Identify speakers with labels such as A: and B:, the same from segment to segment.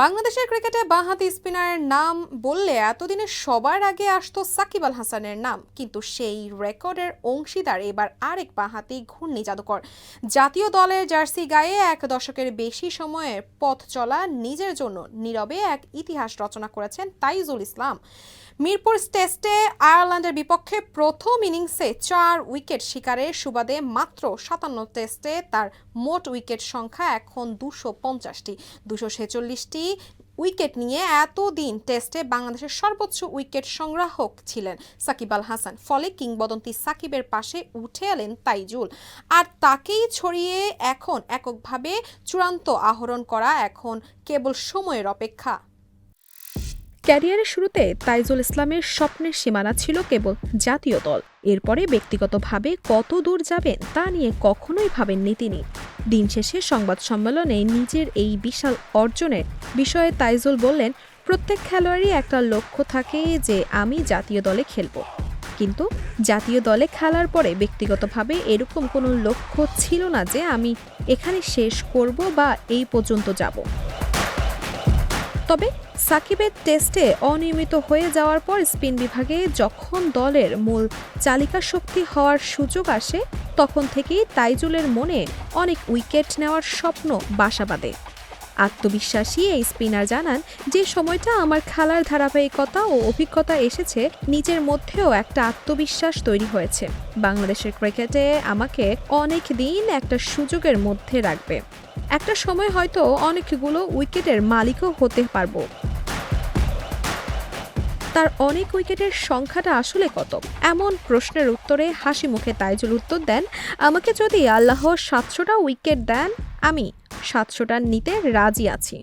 A: বাংলাদেশের ক্রিকেটে বাঁহাতি স্পিনারের নাম বললে এতদিনে সবার আগে আসত সাকিব আল হাসানের নাম। কিন্তু সেই রেকর্ডের অংশীদার এবার আরেক বাঁহাতি ঘূর্ণি জাদুকর জাতীয় দলের জার্সি গায়ে এক দশকের বেশি সময়ে পথ চলা নিজের জন্য নীরবে এক ইতিহাস রচনা করেছেন তাইজুল ইসলাম। মিরপুর টেস্টে আয়ারল্যান্ডের বিপক্ষে প্রথম ইনিংসে চার উইকেট শিকারের সুবাদে মাত্র সাতান্ন টেস্টে তার মোট উইকেট সংখ্যা এখন দুশো পঞ্চাশটি। দুশো ছেচল্লিশটি উইকেট নিয়ে এতদিন টেস্টে বাংলাদেশের সর্বোচ্চ উইকেট সংগ্রাহক ছিলেন সাকিব আল হাসান। ফলে কিংবদন্তি সাকিবের পাশে উঠে এলেন তাইজুল। আর তাকেই ছড়িয়ে এখন এককভাবে চূড়ান্ত আহরণ করা এখন কেবল সময়ের অপেক্ষা।
B: ক্যারিয়ারের শুরুতে তাইজুল ইসলামের স্বপ্নের সীমানা ছিল কেবল জাতীয় দল। এরপরে ব্যক্তিগতভাবে কত দূর যাবেন তা নিয়ে কখনোই ভাবেননি তিনি। দিন শেষে সংবাদ সম্মেলনে নিজের এই বিশাল অর্জনের বিষয়ে তাইজুল বললেন, প্রত্যেক খেলোয়াড়ই একটা লক্ষ্য থাকে যে আমি জাতীয় দলে খেলব। কিন্তু জাতীয় দলে খেলার পরে ব্যক্তিগতভাবে এরকম কোনো লক্ষ্য ছিল না যে আমি এখানে শেষ করব বা এই পর্যন্ত যাব। তবে সাকিবের টেস্টে অনিয়মিত হয়ে যাওয়ার পর স্পিন বিভাগে যখন দলের মূল চালিকা শক্তি হওয়ার সুযোগ আসে, তখন থেকেই তাইজুলের মনে অনেক উইকেট নেওয়ার স্বপ্ন বাসা বাঁধে আত্মবিশ্বাসী এই স্পিনার জানান, যে সময়টা আমার খেলার ধারাবাহিকতা ও অভিজ্ঞতা এসেছে, নিজের মধ্যেও একটা আত্মবিশ্বাস তৈরি হয়েছে। বাংলাদেশের ক্রিকেটে আমাকে অনেক দিন একটা সুযোগের মধ্যে রাখবে। একটা সময় হয়তো অনেকগুলো উইকেটের মালিকও হতে পারব। তার অনেক উইকেটের সংখ্যাটা আসলে কত? এমন প্রশ্নের উত্তরে হাসি মুখে তাইজুল উত্তর দেন, আমাকে যদি আল্লাহ সাতশোটা উইকেট দেন, আমি সাতশোটা নিতে রাজি আছি।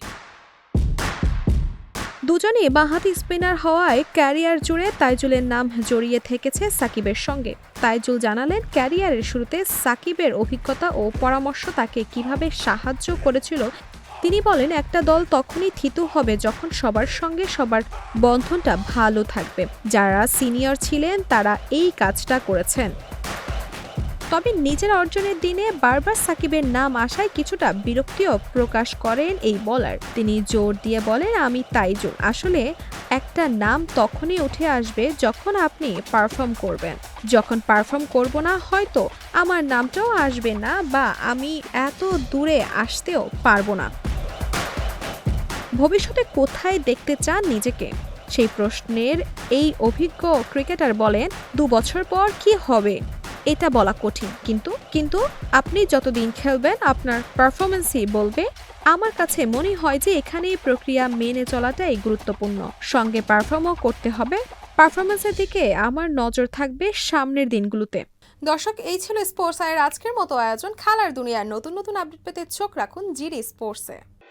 B: দুজনে বাঁহাতি স্পিনার হওয়ায় ক্যারিয়ার জুড়ে তাইজুলের নাম জড়িয়ে থেকেছে সাকিবের সঙ্গে। তাইজুল জানালেন, ক্যারিয়ারের শুরুতে সাকিবের অভিজ্ঞতা ও পরামর্শ তাকে কীভাবে সাহায্য করেছিল তিনি বলেন, একটা দল তখনই থিতু হবে যখন সবার সঙ্গে সবার বন্ধনটা ভালো থাকবে। যারা সিনিয়র ছিলেন, তারা এই কাজটা করেছেন। তবে নিজের অর্জনের দিনে বারবার সাকিবের নাম আসায় কিছুটা বিরক্তিও প্রকাশ করেন এই বলার। তিনি জোর দিয়ে বলেন, আমি তাইজুল আসলে, একটা নাম তখনই উঠে আসবে যখন আপনি পারফর্ম করবেন। যখন পারফর্ম করব না, হয়তো আমার নামটাও আসবে না বা আমি এত দূরে আসতেও পারব না। ভবিষ্যতে কোথায় দেখতে চান নিজেকে? সেই প্রশ্নের এই অভিজ্ঞ ক্রিকেটার বলেন, দু বছর পর কি হবে? এটা বলা কঠিন, কিন্তু কিন্তু আপনি যতদিন খেলবেন আপনার পারফরমেন্সই বলবে। আমার কাছে মনে হয় যে এখানে প্রক্রিয়া মেনে চলাটাই গুরুত্বপূর্ণ। সঙ্গে পারফর্মও করতে হবে। পারফরমেন্সের দিকে আমার নজর থাকবে সামনের দিনগুলোতে।
A: দর্শক, এই ছিল স্পোর্টস আয়ের আজকের মতো আয়োজন। খেলার দুনিয়ার নতুন নতুন আপডেট পেতে চোখ রাখুন জিডি স্পোর্টসে।